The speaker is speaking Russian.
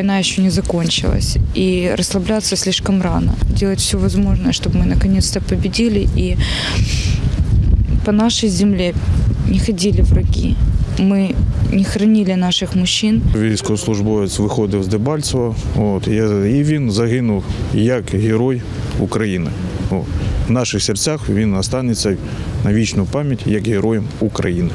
война еще не закончилась. И расслабляться слишком рано. Делать все возможное, чтобы мы наконец-то победили. И по нашей земле не ходили враги. Ми не хранили наших мужчин. Військовослужбовець виходив з Дебальцева, от, я і він загинув як герой України. От. В наших серцях він останеться на вічну пам'ять як героєм України.